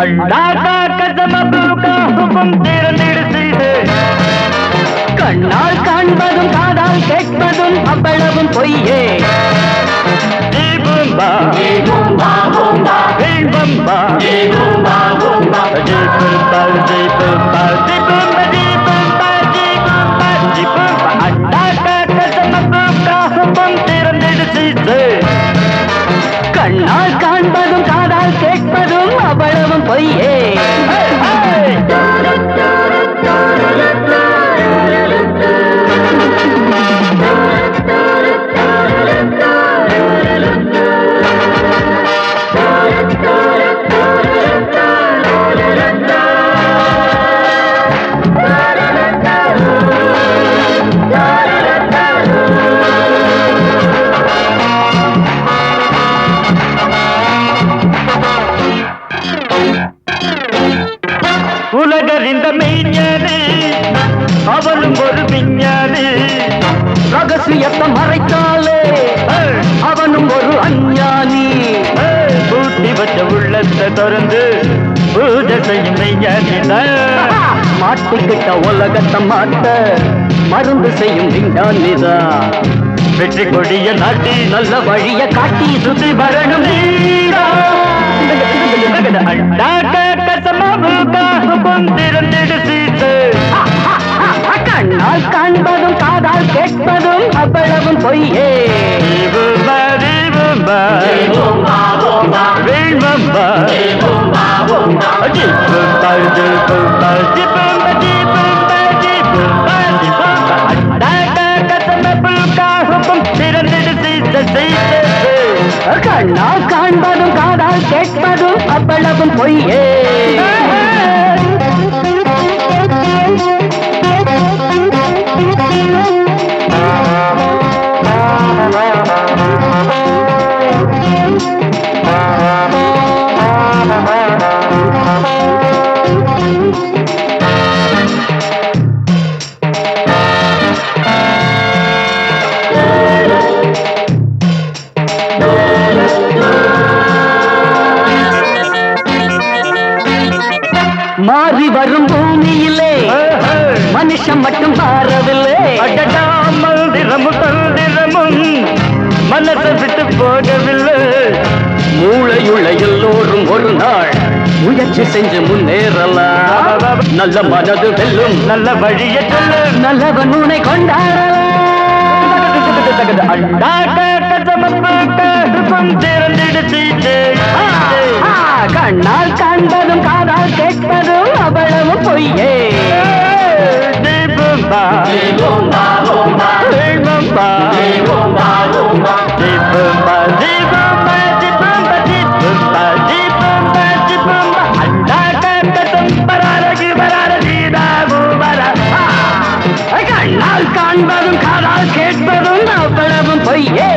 अल्लाह का कसम अबू का என்பதும் காதால் கேட்பதும் அவ்வளவும் பொய்யே. கண்ணால் காண்பதும் காதால் கேட்பதும் உலகறிந்த மெய்ஞானி அவளும் ஒரு விஞ்ஞானி. ரகசியத்தை மறைத்தாலே அவனும் ஒரு அஞ்ஞானி. கூட்டி வச்ச உள்ளத்தை திறந்து பூஜை செய்யும் மெய்ஞானி மாட்டிக்கிட்ட உலகத்தை மாட்ட மருந்து செய்யும் விஞ்ஞானிதான் வெற்றி கொடிய நாட்டி நல்ல வழிய காட்டி சுத்தி வரணும் நீரா. பொய்யே. கண்ணால் காண்பதும் காதால் கேட்பதும் அவ்வளவும் பொய்யே. மாறி வரும் பூமியிலே மனுஷன் மட்டும் மாறவில்லை. மந்திரமும் தந்திரமும் மனசை விட்டு போகவில்லை. மூளையுள்ள எல்லோரும் ஒரு நாள் முயற்சி செஞ்சு முன்னேறலாம். நல்ல மனது வெல்லும் நல்ல வழியை நல்லவன் உன்னை கொண்டாடலாம். கண்ணால் காண்பதும் காதால் கேட்பதும். பொய்யே ஜெய்பம்பா ஜெய்பம்பா ஜெய்பம்பா ஜெய்பம்பா ஜெய்பம்பா காண்பதும் காதால் கேட்பதும் அவ்வளவும் பொய்யே